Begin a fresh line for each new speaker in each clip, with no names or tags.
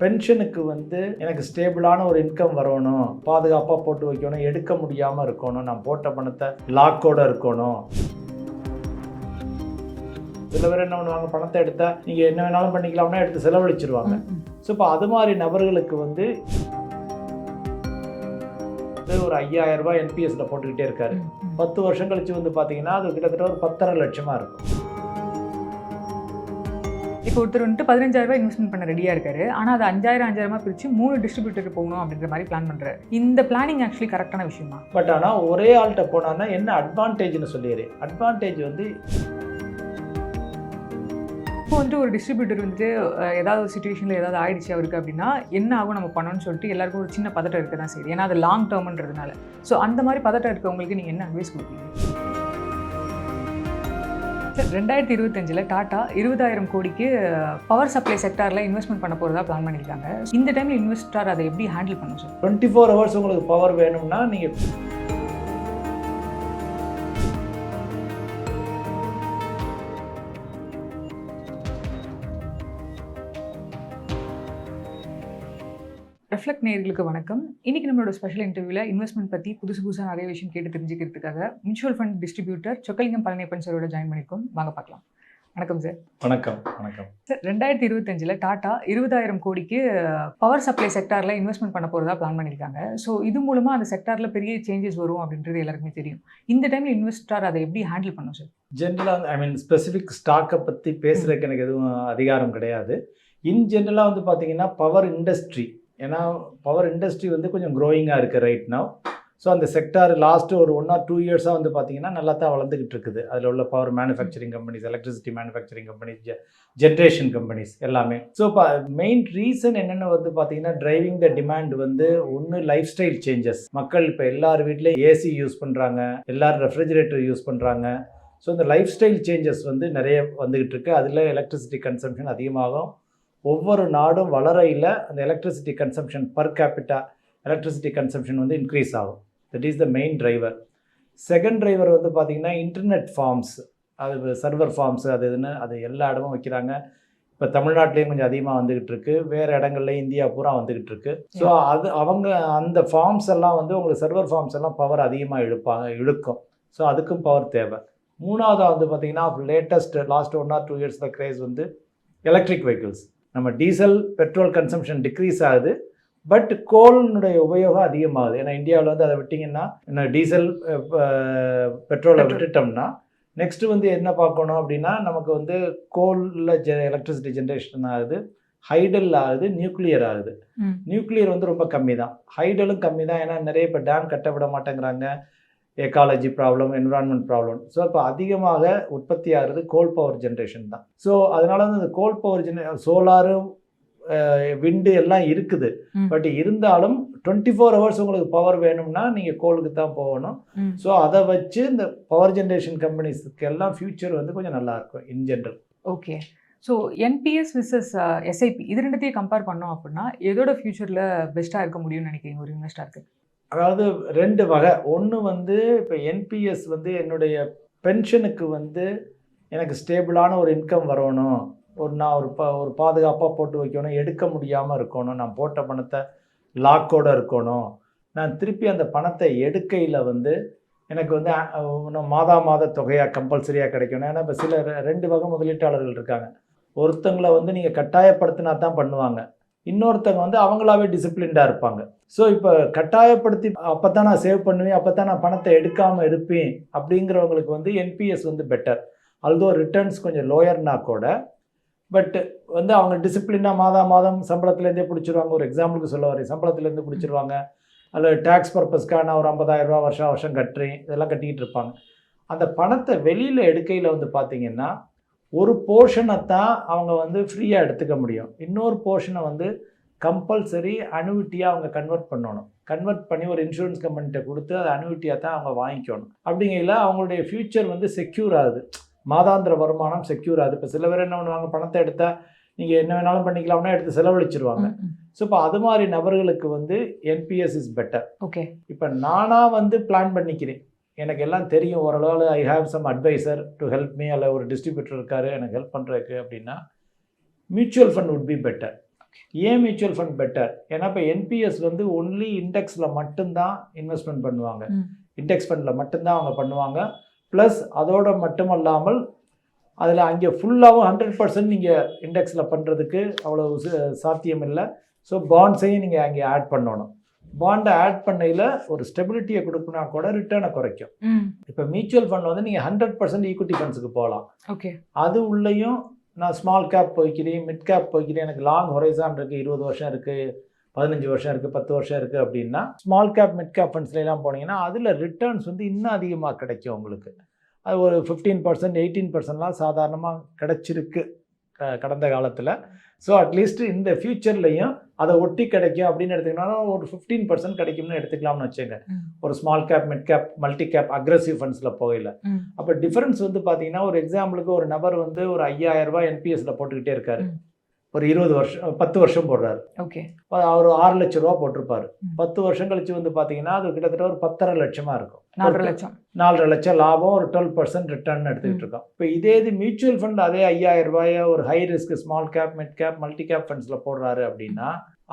பென்ஷனுக்கு வந்து எனக்கு ஸ்டேபிளான ஒரு இன்கம் வரணும். பாதுகாப்பாக போட்டு வைக்கணும். எடுக்க முடியாமல் இருக்கணும். நான் போட்ட பணத்தை லாக்கோட இருக்கணும். சில பேர் என்ன பண்ணுவாங்க? பணத்தை எடுத்தா நீங்கள் என்ன வேணாலும் பண்ணிக்கலாம்னா எடுத்து செலவழிச்சிருவாங்க. ஸோ இப்போ அது மாதிரி நபர்களுக்கு வந்து வந்து ஒரு ஐயாயிரம் ரூபாய் என்பிஎஸ்ல போட்டுக்கிட்டே இருக்காரு. பத்து வருஷம் கழிச்சு வந்து பார்த்தீங்கன்னா அது கிட்டத்தட்ட ஒரு பத்தரை லட்சமா இருக்கும்.
இப்போ ஒருத்தர் வந்துட்டு பதினஞ்சாயிரம் ரூபாய் இன்வெஸ்ட்மெண்ட் பண்ண ரெடியாக இருக்காரு. ஆனால் அது அஞ்சாயிரம் அஞ்சாயிரமா பிரித்து மூணு டிஸ்ட்ரிபியூட்டருக்கு போகணும் அப்படின்ற மாதிரி பிளான் பண்ணுறாரு இந்த பிளானிங் ஆக்சுவலி கரெக்டான விஷயமா
பட் ஆனால் ஒரே ஆள்கிட்ட போனான்னா என்ன அட்வான்டேஜ்னு சொல்லிடு. அட்வான்டேஜ் வந்து
இப்போ வந்துட்டு ஒரு டிஸ்ட்ரிபியூட்டர் வந்துட்டு அஹ், ஏதாவது ஒரு சுச்சுவேஷனில் ஏதாவது ஆயிடுச்சு அவருக்கு அப்படின்னா என்ன ஆகும் நம்ம பண்ணணும்னு சொல்லிட்டு எல்லாருக்கும் ஒரு சின்ன பதட்டம் இருக்க தான் சரி ஏன்னா அது லாங் டேர்ம்ன்றதுனால ஸோ அந்த மாதிரி பதட்டம் இருக்கவங்களுக்கு நீங்கள் என்ன அட்வைஸ் கொடுப்பீங்க? ரெண்டாயிரத்தி இருபத்தஞ்சில் டாடா இருபதாயிரம் கோடிக்கு பவர் சப்ளை செக்டாரில் இன்வெஸ்ட்மெண்ட் பண்ண போகிறதா பிளான் பண்ணியிருக்காங்க. இந்த டைமில் இன்வெஸ்டார் அதை எப்படி ஹேண்டில் பண்ணும் சார்
டுவெண்ட்டி ஃபோர் ஹவர்ஸ் உங்களுக்கு பவர் வேணும்னா நீங்கள்
ரெஃப்ளெக்ட் நேயர்களுக்கு வணக்கம். இன்னைக்கு நம்மளோட ஸ்பெஷல் இன்டர்வியூவில் இன்வெஸ்ட்மெண்ட் பற்றி புதுசு புதுசாக நிறைய விஷயம் கேட்டு தெரிஞ்சுக்கிறதுக்காக mutual fund distributor Chockalingam Palaniappan சாரோட ஜாயின் பண்ணியிருக்கோம். வாங்க பார்க்கலாம். வணக்கம் சார்
வணக்கம் வணக்கம்.
சார் ரெண்டாயிரத்தி இருபத்தஞ்சில் டாட்டா இருபதாயிரம் கோடிக்கு பவர் சப்ளை செக்டாரில் இன்வெஸ்ட்மெண்ட் பண்ண போகிறதா பிளான் பண்ணியிருக்காங்க. ஸோ இது மூலமாக அந்த செக்டாரில் பெரிய சேஞ்சஸ் வரும் அப்படின்றது எல்லாருக்குமே தெரியும். இந்த டைமில் இன்வெஸ்டார் அதை எப்படி ஹேண்டில் பண்ணும் சார்
ஜென்ரலாக ஐ மீன் ஸ்பெசிஃபிக் ஸ்டாக்கை பற்றி பேசுகிறதுக்கு எனக்கு எதுவும் அதிகாரம் கிடையாது. இன் ஜென்ரலாக வந்து பார்த்தீங்கன்னா பவர் இண்டஸ்ட்ரி ஏன்னா பவர் இண்டஸ்ட்ரி வந்து கொஞ்சம் க்ரோயிங்காக இருக்குது ரைட் நவ் ஸோ அந்த செக்டார் லாஸ்ட்டு ஒரு ஒன் ஆர் டூ இயர்ஸாக வந்து பார்த்தீங்கன்னா நல்லா தான் வளர்ந்துக்கிட்டு இருக்குது. அதில் உள்ள power manufacturing companies electricity manufacturing companies generation companies எல்லாமே. ஸோ இப்போ மெயின் ரீசன் என்னென்ன வந்து பார்த்தீங்கன்னா டிரைவிங் த டிமாண்ட் வந்து ஒன்று லைஃப் ஸ்டைல் சேஞ்சஸ் மக்கள் இப்போ எல்லார் வீட்லேயும் ஏசி யூஸ் பண்ணுறாங்க எல்லாரும் ரெஃப்ரிஜிரேட்டர் யூஸ் பண்ணுறாங்க ஸோ இந்த லைஃப் ஸ்டைல் சேஞ்சஸ் வந்து நிறைய வந்துக்கிட்டு இருக்கு. அதில் எலக்ட்ரிசிட்டி கன்சம்ஷன் அதிகமாகும். ஒவ்வொரு நாடும் வளரையில் அந்த electricity consumption per capita electricity consumption வந்து இன்க்ரீஸ் ஆகும். That is the main driver second driver வந்து பார்த்திங்கன்னா இன்டர்நெட் ஃபார்ம்ஸ் அது சர்வர் ஃபார்ம்ஸ் அது இதுன்னு அது எல்லா இடமும் வைக்கிறாங்க. இப்போ தமிழ்நாட்டிலையும் கொஞ்சம் அதிகமாக வந்துக்கிட்டு இருக்கு. வேறு இடங்கள்லையும் இந்தியா பூரா வந்துக்கிட்டு இருக்கு. ஸோ அது அவங்க அந்த ஃபார்ம்ஸ் எல்லாம் வந்து உங்களுக்கு சர்வர் ஃபார்ம்ஸ் எல்லாம் பவர் அதிகமாக இழுப்பாங்க இழுக்கும். ஸோ அதுக்கும் பவர் தேவை. மூணாவதாக வந்து பார்த்திங்கன்னா latest last one or two இயர்ஸில் கிரேஸ் வந்து எலக்ட்ரிக் வெஹிக்கிள்ஸ் நம்ம டீசல் பெட்ரோல் கன்சம்ஷன் டிக்ரீஸ் ஆகுது. பட் கோலினுடைய உபயோகம் அதிகமாகுது. ஏன்னா இந்தியாவில் வந்து அதை விட்டிங்கன்னா என்ன டீசல் பெட்ரோலை. விட்டுட்டோம்னா நெக்ஸ்ட் வந்து என்ன பார்க்கணும் அப்படின்னா நமக்கு வந்து கோலில் ஜெ எலக்ட்ரிசிட்டி ஜென்ரேஷன் ஆகுது. ஹைடல் ஆகுது நியூக்ளியர் ஆகுது. நியூக்ளியர் வந்து ரொம்ப கம்மி தான் ஹைடலும் கம்மி தான் ஏன்னா நிறைய இப்போ டேம் கட்ட விட மாட்டேங்கிறாங்க. Ecology problem environment problem so இப்போ அதிகமாக உற்பத்தி ஆகிறது கோல் பவர் ஜென்ரேஷன் தான். ஸோ அதனால வந்து இந்த கோல் பவர் ஜென சோலாரு விண்டு எல்லாம் இருக்குது. பட் இருந்தாலும் டுவெண்ட்டி ஃபோர் ஹவர்ஸ் உங்களுக்கு பவர் வேணும்னா நீங்கள் கோலுக்கு தான் போகணும். ஸோ அதை வச்சு இந்த பவர் ஜென்ரேஷன் கம்பெனிஸ்க்கு எல்லாம் ஃபியூச்சர் வந்து கொஞ்சம் நல்லா இருக்கும் in general
okay so NPS versus SIP இது ரெண்டுத்தையும் கம்பேர் பண்ணோம் அப்படின்னா எதோட ஃபியூச்சரில் பெஸ்ட்டாக இருக்க முடியும்னு நினைக்கிறீங்க? ஒரு இன்வெஸ்டாருக்கு
அதாவது ரெண்டு வகை. ஒன்று வந்து இப்போ என்பிஎஸ் வந்து என்னுடைய பென்ஷனுக்கு வந்து எனக்கு ஸ்டேபிளான ஒரு இன்கம் வரணும். ஒரு நான் ஒரு ப ஒரு பாதுகாப்பாக போட்டு வைக்கணும். எடுக்க முடியாமல் இருக்கணும். நான் போட்ட பணத்தை லாக்கோட இருக்கணும். நான் திருப்பி அந்த பணத்தை எடுக்கையில் வந்து எனக்கு வந்து இன்னும் மாதா மாத தொகையாக கம்பல்சரியாக கிடைக்கணும். ஏன்னா இப்போ சில ரெண்டு வகை முதலீட்டாளர்கள் இருக்காங்க. ஒருத்தங்களை வந்து நீங்கள் கட்டாயப்படுத்தினா தான் பண்ணுவாங்க. இன்னொருத்தங்க வந்து அவங்களாவே டிசிப்ளின்டாக இருப்பாங்க. ஸோ இப்போ கட்டாயப்படுத்தி அப்போ தான் நான் சேவ் பண்ணுவேன் அப்போ தான் நான் பணத்தை எடுக்காமல் இருப்பேன் அப்படிங்கிறவங்களுக்கு வந்து என்பிஎஸ் வந்து பெட்டர் அல்தோ ரிட்டர்ன்ஸ் கொஞ்சம் லோயர்னா கூட பட் வந்து அவங்க டிசிப்ளினாக மாதா மாதம் சம்பளத்துலேருந்தே பிடிச்சிருவாங்க. ஒரு எக்ஸாம்பிளுக்கு சொல்ல வரேன். சம்பளத்துலேருந்து பிடிச்சிருவாங்க. அல்லது டேக்ஸ் பர்பஸ்க்காக நான் ஒரு 50000 ரூபா வருஷம் வருஷம் கட்டுறேன். இதெல்லாம் கட்டிக்கிட்டு இருப்பாங்க. அந்த பணத்தை வெளியில் எடுக்கையில் வந்து பார்த்திங்கன்னா ஒரு போர்ஷனை தான் அவங்க வந்து ஃப்ரீயாக எடுத்துக்க முடியும். இன்னொரு போர்ஷனை வந்து கம்பல்சரி அனுவிட்டியாக அவங்க கன்வெர்ட் பண்ணணும். கன்வெர்ட் பண்ணி ஒரு இன்சூரன்ஸ் கம்பெனிகிட்ட கொடுத்து அதை அனுவிட்டியாக தான் அவங்க வாங்கிக்கணும். அப்படிங்கையில் அவங்களுடைய ஃப்யூச்சர் வந்து செக்யூர் ஆகுது. மாதாந்திர வருமானம் செக்யூர் ஆகுது. இப்போ சில பேர் என்ன பண்ணுவாங்க? பணத்தை எடுத்தால் நீங்கள் என்ன வேணாலும் பண்ணிக்கலாம்னா எடுத்து செலவழிச்சிருவாங்க. ஸோ இப்போ அது மாதிரி நபர்களுக்கு வந்து என்பிஎஸ் இஸ் பெட்டர்
ஓகே
இப்போ நானாக வந்து பிளான் பண்ணிக்கிறேன். எனக்கு எல்லாம் தெரியும் ஓரளவு I have some advisor to help me அல்ல ஒரு டிஸ்ட்ரிபியூட்டர் இருக்காரு எனக்கு ஹெல்ப் பண்ணுறதுக்கு அப்படின்னா mutual fund would be better ஏன் மியூச்சுவல் ஃபண்ட் பெட்டர் ஏன்னா இப்போ என்பிஎஸ் வந்து ஒன்லி இண்டெக்ஸில் மட்டும்தான் இன்வெஸ்ட்மெண்ட் பண்ணுவாங்க. இண்டெக்ஸ் ஃபண்டில் மட்டும்தான் அவங்க பண்ணுவாங்க. ப்ளஸ் அதோட மட்டுமல்லாமல் அதில் அங்கே ஃபுல்லாகவும் ஹண்ட்ரட் பர்சன்ட் நீங்கள் இண்டெக்ஸில் பண்ணுறதுக்கு அவ்வளோ சாத்தியம் இல்லை ஸோ பாண்ட்ஸையும் நீங்கள் அங்கே ஆட் பண்ணணும். பாண்டை ஆட் பண்ணையில் ஒரு ஸ்டெபிலிட்டியை கொடுக்குனா கூட ரிட்டர்னை குறைக்கும். இப்போ மியூச்சுவல் ஃபண்ட் வந்து நீங்கள் ஹண்ட்ரட் பர்சன்ட் ஈக்விட்டி ஃபண்ட்ஸுக்கு போகலாம்.
ஓகே.
அது உள்ளேயும் நான் ஸ்மால் கேப் போய்க்கிறேன் மிட் கேப் போய்க்கிறேன் எனக்கு லாங் ஹொரைசான் இருக்குது இருபது வருஷம் இருக்குது பதினஞ்சு வருஷம் இருக்குது பத்து வருஷம் இருக்குது அப்படின்னா ஸ்மால் கேப் மிட் கேப் ஃபண்ட்ஸ்லாம் போனீங்கன்னா அதில் ரிட்டர்ன்ஸ் வந்து இன்னும் அதிகமாக கிடைக்கும் உங்களுக்கு. அது ஒரு ஃபிஃப்டீன் பர்சன்ட் எயிட்டீன் பர்சன்ட்லாம் சாதாரணமாக கிடைச்சிருக்கு. கடந்த காலத்தில். ஸோ அட்லீஸ்ட் இந்த ஃப்யூச்சர்லையும் அதை ஒட்டி கிடைக்கும் அப்படின்னு எடுத்துக்கிட்டோம்னா ஒரு ஃபிஃப்டீன் பர்சன்ட் கிடைக்கும்னு எடுத்துக்கலாம்னு வச்சுங்க. ஒரு small cap mid cap multi cap aggressive ஃபண்ட்ஸில் போகல அப்போ டிஃபரன்ஸ் வந்து பார்த்தீங்கன்னா ஒரு எக்ஸாம்பிளுக்கு ஒரு நபர் வந்து ஒரு ஐயாயிரம் ரூபாய் என்பிஎஸ்ல போட்டுக்கிட்டே இருக்காரு. ஒரு இருபது வருஷம் பத்து வருஷம் போடுறாரு.
ஓகே.
அவர் ஆறு லட்சம் ரூபா போட்டிருப்பாரு. பத்து வருஷம் கழிச்சு வந்து பார்த்தீங்கன்னா அது கிட்டத்தட்ட ஒரு பத்தரை லட்சமா இருக்கும்.
நாலரை லட்சம்.
நாலரை லட்சம் லாபம் ஒரு டுவெல் பர்சன்ட் ரிட்டர்ன் எடுத்துக்கிட்டு இருக்கோம். இப்போ இதே இது மியூச்சுவல் ஃபண்ட் அதே ஐயாயிரம் ரூபாய ஒரு high risk small cap mid cap multi cap ஃபண்ட்ஸில் போடுறாரு அப்படின்னா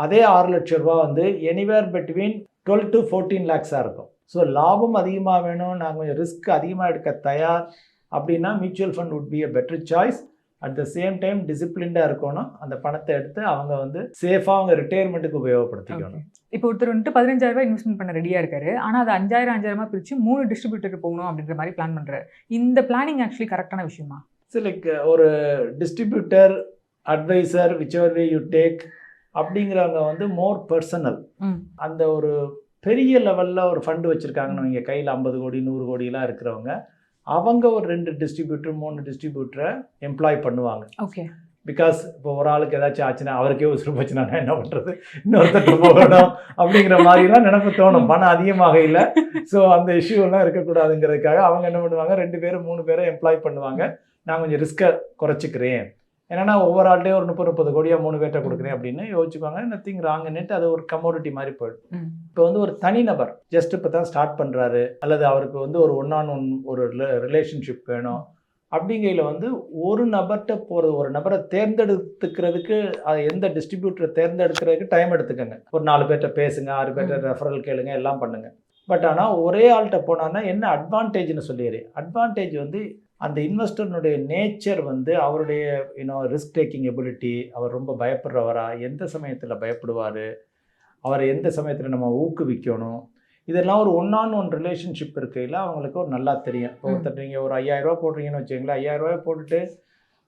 அதே ஆறு லட்சம் ரூபா வந்து anywhere between twelve to fourteen லேக்ஸாக இருக்கும். ஸோ லாபம் அதிகமாக வேணும் நான் கொஞ்சம் ரிஸ்க் அதிகமாக எடுக்க தயார் அப்படின்னா mutual fund would be a better choice at the same time டிசிப்ளின்டாக இருக்கணும். அந்த பணத்தை எடுத்து அவங்க வந்து சேஃபாக அவங்க ரிட்டையர்மெண்ட்டுக்கு உபயோகப்படுத்திக்கணும்.
இப்போ ஒருத்தர் வந்துட்டு பதினஞ்சாயிரம் ரூபாய் இன்வெஸ்ட்மெண்ட் பண்ண ரெடியா இருக்காரு. ஆனா அது அஞ்சாயிரம் அஞ்சாயிரமா பிரிச்சு மூணு டிஸ்ட்ரிபியூட்டருக்கு போகணும் அப்படின்ற மாதிரி பிளான் பண்றாரு. இந்த பிளானிங் ஆக்சுவலி கரெக்டான விஷயமா?
ஸோ லைக் ஒரு distributor advisor which way you take அப்படிங்கிறவங்க வந்து மோர் பர்சனல் அந்த ஒரு பெரிய லெவலில் ஒரு ஃபண்டு வச்சுருக்காங்கன்னு வைங்க. கையில் ஐம்பது கோடி நூறு கோடிலாம் இருக்கிறவங்க. அவங்க ஒரு ரெண்டு டிஸ்ட்ரிபியூட்டர் மூணு டிஸ்ட்ரிபியூட்டரை எம்ப்ளாய் பண்ணுவாங்க.
ஓகே
பிகாஸ் இப்போ ஒரு ஆளுக்கு ஏதாச்சும் ஆச்சுன்னா அவருக்கே உசுறு போச்சுன்னா என்ன பண்ணுறது இன்னொருத்தர் போகணும் அப்படிங்கிற மாதிரிலாம் நினைப்பு தோணும். பணம் அதிகமாக இல்லை. ஸோ அந்த இஷ்யூ எல்லாம் இருக்கக்கூடாதுங்கிறதுக்காக அவங்க என்ன பண்ணுவாங்க? ரெண்டு பேரும் மூணு பேரை எம்ப்ளாய் பண்ணுவாங்க. நான் கொஞ்சம் ரிஸ்க்கை குறைச்சிக்கிறேன். ஏன்னா ஒவ்வொரு ஆள்கிட்டையும் ஒரு முப்பது முப்பது கோடியாக மூணு பேர்ட்ட கொடுக்குறேன் அப்படின்னு யோசிச்சுப்பாங்க. நத்திங் ராங்குன்னுட்டு அது ஒரு கமோடிட்டி மாதிரி போயிடும். இப்போ வந்து ஒரு தனிநபர் ஜஸ்ட் இப்போ தான் ஸ்டார்ட் பண்ணுறாரு அல்லது அவருக்கு வந்து ஒரு ஒன் ஆன் ஒன் ஒரு ரிலேஷன்ஷிப் வேணும் அப்படிங்கையில் வந்து ஒரு நபர்கிட்ட போகிறது ஒரு நபரை தேர்ந்தெடுத்துக்கிறதுக்கு அது எந்த டிஸ்ட்ரிபியூட்டரை தேர்ந்தெடுக்கிறதுக்கு டைம் எடுத்துக்கோங்க. ஒரு நாலு பேர்கிட்ட பேசுங்க ஆறு பேர்கிட்ட ரெஃபரல் கேளுங்க எல்லாம் பண்ணுங்க. பட் ஆனால் ஒரே ஆள்கிட்ட போனான்னா என்ன அட்வான்டேஜ்னு சொல்லிடுறே அட்வான்டேஜ் வந்து அந்த இன்வெஸ்டர்னுடைய நேச்சர் வந்து அவருடைய you know risk taking ability அவர் ரொம்ப பயப்படுறவரா எந்த சமயத்தில் பயப்படுவார் அவரை எந்த சமயத்தில் நம்ம ஊக்குவிக்கணும் இதெல்லாம் ஒரு ஒன் ஆன் ஒன் ரிலேஷன்ஷிப் இருக்கையில் அவங்களுக்கு ஒரு நல்லா தெரியும் இப்போ. ஒருத்தர் நீங்கள் ஒரு ஐயாயிரம் ரூபாய் போடுறீங்கன்னு வச்சுங்களேன் ஐயாயிரம் ரூபாய் போட்டுட்டு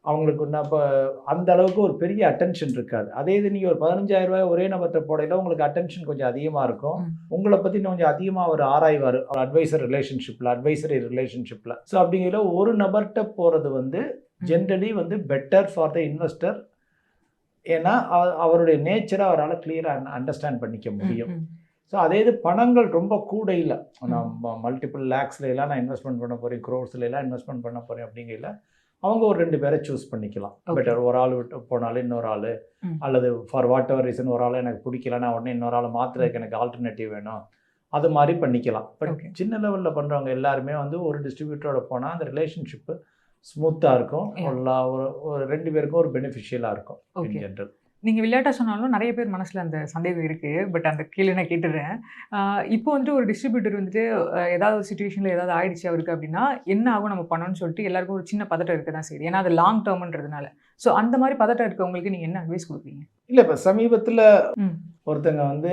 அவங்களுக்கு ஒன்று அப்போ அந்த அளவுக்கு ஒரு பெரிய அட்டென்ஷன் இருக்காது. அதே இது நீங்கள் ஒரு பதினஞ்சாயிரம் ரூபாய் ஒரே நபர்கிட்ட போடையில உங்களுக்கு அட்டென்ஷன் கொஞ்சம் அதிகமாக இருக்கும். உங்களை பற்றி கொஞ்சம் அதிகமாக அவர் ஆராய்வார் ஒரு அட்வைசர் ரிலேஷன்ஷிப்பில் அட்வைசரி ரிலேஷன்ஷிப்பில் ஸோ அப்படிங்கிற ஒரு நபர்கிட்ட போகிறது வந்து ஜென்ரலி வந்து பெட்டர் ஃபார் த இன்வெஸ்டர் ஏன்னா அவ- அவருடைய நேச்சரை அவரால் கிளியராக அண்டர்ஸ்டாண்ட் பண்ணிக்க முடியும். ஸோ அதே இது பணங்கள் ரொம்ப கூட இல்லை நான் மல்டிபிள் லேக்ஸ்ல எல்லாம் நான் இன்வெஸ்ட்மெண்ட் பண்ண போகிறேன் க்ரோர்ஸ்ல எல்லாம் இன்வெஸ்ட்மெண்ட் பண்ண போகிறேன் அப்படிங்கையில் அவங்க ஒரு ரெண்டு பேரை சூஸ் பண்ணிக்கலாம். பெட்டர் ஒரு ஆள் விட்டு போனாலும் இன்னொரு ஆள். அல்லது ஃபார் வாட் எவர் ரீசன் ஒரு ஆள் எனக்கு பிடிக்கல நான் உடனே இன்னொரு ஆளை மாற்றுறதுக்கு எனக்கு ஆல்டர்னேட்டிவ் வேணும் அது மாதிரி பண்ணிக்கலாம் பட். சின்ன லெவலில் பண்ணுறவங்க எல்லாருமே வந்து ஒரு டிஸ்ட்ரிபியூட்டரோட போனால் அந்த ரிலேஷன்ஷிப்பு ஸ்மூத்தாக இருக்கும்
Yeah.
ஒரு ரெண்டு பேருக்கும் ஒரு பெனிஃபிஷியலாக இருக்கும் இன். ஜென்ரல்
நீங்க விளையாட்டா சொன்னாலும் நிறைய பேர் மனசுல அந்த சந்தேகம் இருக்கு. பட் அந்த கேள்வி நான் கேட்டுடுறேன் இப்போ வந்துட்டு ஒரு டிஸ்ட்ரிபியூட்டர் வந்துட்டு ஏதாவது ஒரு சுச்சுவேஷன்ல ஏதாவது ஆயிடுச்சு அவருக்கு அப்படின்னா என்ன ஆகும் நம்ம பண்ணணும்னு சொல்லிட்டு எல்லாருக்கும் ஒரு சின்ன பதட்டம் இருக்க தான் செய்யுது. ஏன்னா அது லாங் டேர்ம்ன்றதுனால ஸோ அந்த மாதிரி பதட்டம் இருக்கவங்களுக்கு நீங்க என்ன அட்வைஸ் கொடுப்பீங்க?
இல்லை இப்போ சமீபத்தில் ஒருத்தங்க வந்து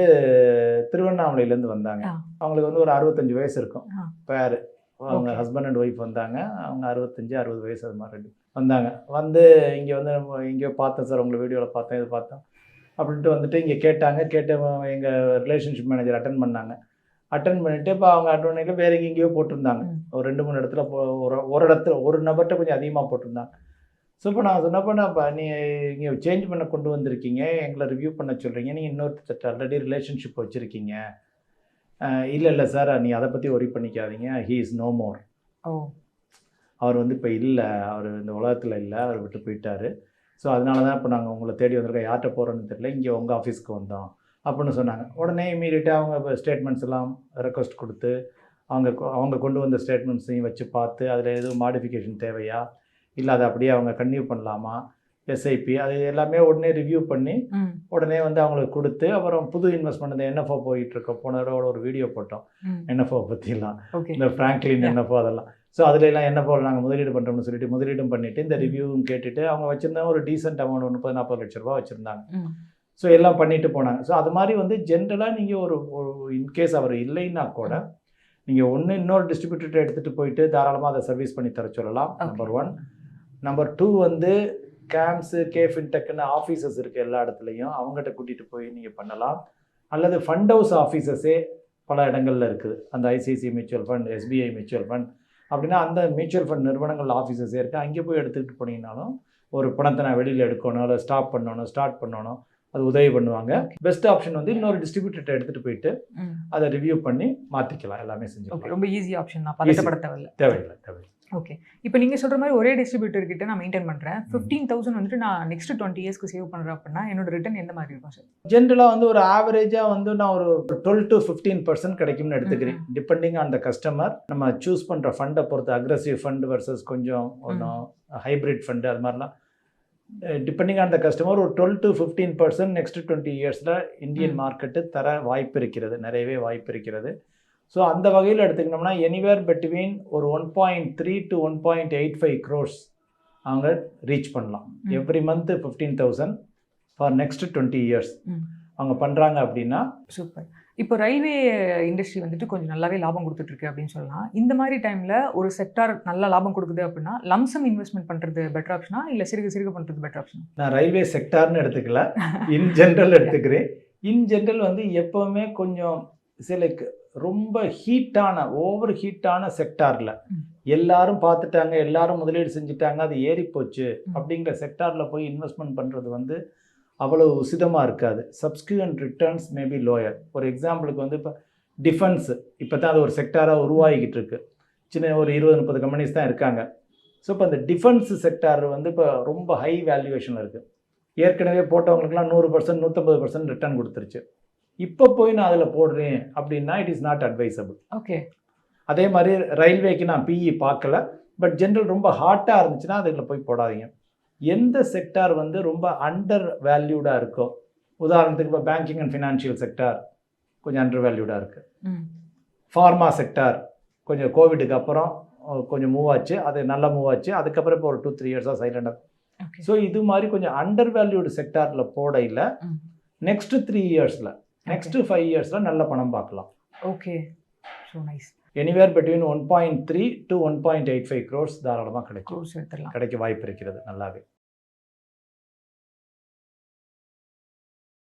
திருவண்ணாமலையிலேருந்து வந்தாங்க. அவங்களுக்கு வந்து ஒரு அறுபத்தஞ்சு வயசு இருக்கும். பேர். அவங்க. ஹஸ்பண்ட் அண்ட் ஒய்ஃப் வந்தாங்க. அவங்க அறுபத்தஞ்சு அறுபது வயசு அது மாதிரி வந்தாங்க. வந்து இங்கே வந்து நம்ம எங்கேயோ பார்த்தேன் சார் உங்களை வீடியோவில் பார்த்தேன் இது பார்த்தோம். அப்படின்ட்டு வந்துட்டு இங்கே கேட்டாங்க. கேட்டு எங்கள் ரிலேஷன்ஷிப் மேனேஜர் அட்டன் பண்ணாங்க. அட்டன் பண்ணிட்டு இப்போ அவங்க அட்டன் வேற எங்கேயோ போட்டிருந்தாங்க. ஒரு ரெண்டு மூணு இடத்துல போ- ஒரு ஒரு இடத்துல ஒரு நபர்கிட்ட கொஞ்சம் அதிகமாக போட்டிருந்தாங்க. ஸோ இப்போ நான் சொன்னப்போ நான் இப்போ நீ இங்கே சேஞ்ச் பண்ண கொண்டு வந்திருக்கீங்க. எங்களை ரிவ்யூ பண்ண சொல்கிறீங்க நீங்கள் இன்னொருத்தர் ஆல்ரெடி ரிலேஷன்ஷிப் வச்சுருக்கீங்க. இல்லை இல்லை சார் நீ அதை பற்றி ஒரி பண்ணிக்காதீங்க. He is no more
oh.
அவர் வந்து இப்போ இல்லை. அவர் இந்த உலகத்தில் இல்லை. அவர் விட்டு போயிட்டாரு. ஸோ அதனால தான் இப்போ நாங்கள் உங்களை தேடி வந்திருக்கோம். யார்கிட்ட போகிறோன்னு தெரியல. இங்கே உங்கள் ஆஃபீஸ்க்கு வந்தோம். அப்படின்னு சொன்னாங்க. உடனே இமீடியட்டாக அவங்க இப்போ ஸ்டேட்மெண்ட்ஸ் எல்லாம் ரெக்வஸ்ட் கொடுத்து அவங்க அவங்க கொண்டு வந்த ஸ்டேட்மெண்ட்ஸையும் வச்சு பார்த்து அதில் எதுவும் மாடிஃபிகேஷன் தேவையா? இல்லை அதை அப்படியே அவங்க கன்டினியூ பண்ணலாமா? எஸ்ஐபி அது எல்லாமே உடனே ரிவ்யூ பண்ணி உடனே வந்து அவங்களுக்கு கொடுத்து அப்புறம் புது இன்வெஸ்ட்மெண்ட் இந்த என்எஃப்ஓ போயிட்டு இருக்கோம் போன தடவை ஒரு வீடியோ போட்டோம். என்எஃப்ஓ பற்றிலாம் இந்த ஃப்ராங்க்லின். என்எஃப்ஓ அதெல்லாம். ஸோ அதுல எல்லாம் என்எஃப்ஓ நாங்கள் முதலீடு பண்ணுறோம்னு சொல்லிட்டு முதலீடும் பண்ணிட்டு இந்த ரிவ்யூவும் கேட்டுட்டு அவங்க வச்சிருந்தா ஒரு டீசென்ட் அமௌண்ட் ஒரு முப்பது நாற்பது லட்ச ரூபா வச்சுருந்தாங்க. ஸோ எல்லாம் பண்ணிட்டு போனாங்க. ஸோ அது மாதிரி வந்து ஜென்ரலாக நீங்கள் ஒரு இன்கேஸ் அவர் இல்லைன்னா கூட நீங்கள் ஒன்று இன்னொரு டிஸ்ட்ரிபியூட்டர் எடுத்துகிட்டு போயிட்டு தாராளமாக அதை சர்வீஸ் பண்ணி தர சொல்லலாம். நம்பர் ஒன் நம்பர் டூ வந்து கேம்ஸு கே ஃபின்டெக்னு ஆஃபீஸஸ் இருக்குது எல்லா இடத்துலையும். அவங்ககிட்ட கூட்டிகிட்டு போய் நீங்கள் பண்ணலாம். அல்லது ஃபண்ட் ஹவுஸ் ஆஃபீஸஸே பல இடங்கள்ல இருக்குது. அந்த ICICI mutual fund SBI mutual fund அப்படின்னா அந்த மியூச்சுவல் ஃபண்ட் நிறுவனங்கள் ஆஃபீஸஸே இருக்குது அங்கே போய் எடுத்துக்கிட்டு போனீங்கனாலும் ஒரு பணத்தை நான் வெளியில் எடுக்கணும் இல்லை ஸ்டாப் பண்ணணும் ஸ்டார்ட் பண்ணணும் அது உதவி பண்ணுவாங்க. பெஸ்ட் ஆப்ஷன் வந்து இன்னொரு டிஸ்ட்ரிபியூட்டர்கிட்ட எடுத்துகிட்டு போயிட்டு அதை ரிவ்யூ பண்ணி மாற்றிக்கலாம் எல்லாமே செஞ்சுக்கலாம்.
ரொம்ப ஈஸி ஆப்ஷன் தான். பதட்டப்பட தேவையில்ல.
தேவையில்லை தேவையில்லை.
ஓகே இப்போ நீங்கள் சொல்கிற மாதிரி ஒரே டிஸ்ட்ரிபியூட்டர் கிட்ட நான் மெயின்டைன் பண்ணுறேன் ஃபிஃப்டீன் தௌசண்ட் வந்துட்டு நான் நெக்ஸ்ட் டுவெண்ட்டி இயர்ஸ்க்கு சேவ் பண்ணுறேன் அப்படின்னா என்னோட ரிட்டர்ன் எந்த மாதிரி இருக்கும் சார்
ஜென்ரலாக வந்து ஒரு ஆவரேஜாக வந்து நான் ஒரு டுவெல் டு ஃபிஃப்டீன் பர்சன்ட் கிடைக்கும்னு எடுத்துக்கிறேன். டிபெண்டிங் ஆன் த கஸ்டமர் நம்ம சூஸ் பண்ணுற ஃபண்டை பொறுத்து அக்ரஸிவ் ஃபண்ட் வர்சஸ் கொஞ்சம் ஒன்றும் ஹைப்ரிட் ஃபண்டு அது மாதிரிலாம். டிபெண்டிங் ஆன் த கஸ்டமர் ஒரு twelve to fifteen percent next twenty இயர்ஸில் இந்தியன். மார்க்கெட்டு தர வாய்ப்பு இருக்கிறது நிறையவே வாய்ப்பு இருக்கிறது. ஸோ அந்த வகையில் எடுத்துக்கிட்டோம்னா எனிவேர் பிட்வீன் ஒரு one point three to one point eight five crores அவங்க ரீச் பண்ணலாம். Every month fifteen thousand for next twenty years. அவங்க பண்ணுறாங்க அப்படின்னா
சூப்பர். இப்போ ரயில்வே இண்டஸ்ட்ரி வந்துட்டு கொஞ்சம் நல்லாவே லாபம் கொடுத்துட்டு இருக்கு அப்படின்னு சொல்லலாம். இந்த மாதிரி டைமில் ஒரு செக்டார் நல்ல லாபம் கொடுக்குது அப்படின்னா லம்சம் இன்வெஸ்ட்மெண்ட் பண்ணுறது பெட்டர் ஆப்ஷனா இல்லை சிறுக சிறுக பண்ணுறது பெட்டர் ஆப்ஷனா
நான் ரயில்வே செக்டார்னு எடுத்துக்கல. இன் ஜென்ரல் எடுத்துக்கிறேன். இன் ஜென்ரல் வந்து எப்போவுமே கொஞ்சம் சில க- ரொம்ப ஹீட்டான ஓவர் ஹீட்டான செக்டாரில். எல்லாரும் பார்த்துட்டாங்க எல்லாரும் முதலீடு செஞ்சுட்டாங்க அது ஏறி போச்சு
ம்.
அப்படிங்கிற செக்டாரில் போய் இன்வெஸ்ட்மெண்ட் பண்ணுறது வந்து அவ்வளோ உசிதமாக இருக்காது. சப்ஸ்கிரிப்ஷன் ரிட்டர்ன்ஸ் மேபி லோயர் ஒரு எக்ஸாம்பிளுக்கு வந்து இப்போ டிஃபென்ஸ் இப்போ தான் அது ஒரு செக்டாராக உருவாகிக்கிட்டு இருக்கு. சின்ன ஒரு இருபது முப்பது கம்பெனிஸ் தான் இருக்காங்க. ஸோ இப்போ இந்த டிஃபென்ஸ் செக்டார் வந்து இப்போ ரொம்ப ஹை வேல்யூவேஷனில் இருக்குது ஏற்கனவே போட்டவங்களுக்குலாம் நூறு பர்சன்ட் நூற்றம்பது பர்சன்ட் ரிட்டர்ன் கொடுத்துருச்சு. இப்போ போய் நான் அதில் போடுறேன் அப்படின்னா it is not advisable
okay
அதே மாதிரி ரயில்வேக்கு நான் பிஇ பார்க்கல பட் ஜென்ரல் ரொம்ப ஹாட்டாக இருந்துச்சுன்னா அதில் போய் போடாதீங்க. எந்த செக்டார் வந்து ரொம்ப அண்டர் வேல்யூடாக இருக்கோ உதாரணத்துக்கு இப்போ பேங்கிங் அண்ட் ஃபினான்ஷியல் செக்டார் கொஞ்சம் அண்டர் வேல்யூடாக இருக்குது ஃபார்மா செக்டார் கொஞ்சம் கோவிடுக்கு அப்புறம் கொஞ்சம் மூவ் ஆச்சு அது நல்லா மூவ் ஆச்சு அதுக்கப்புறம் இப்போ ஒரு டூ த்ரீ இயர்ஸாக சைலண்டாக ஸோ இது மாதிரி கொஞ்சம் அண்டர் வேல்யூடு செக்டாரில் போடையில்
ம்.
நெக்ஸ்ட் த்ரீ இயர்ஸில் நெக்ஸ்ட் ஃபைவ் இயர்ஸில் நல்ல பணம் பார்க்கலாம்.
Okay so nice
anywhere between one point three to one point eight five crores தாராளமாக கிடைக்கும். கிடைக்க வாய்ப்பு இருக்கிறது நல்லாவே.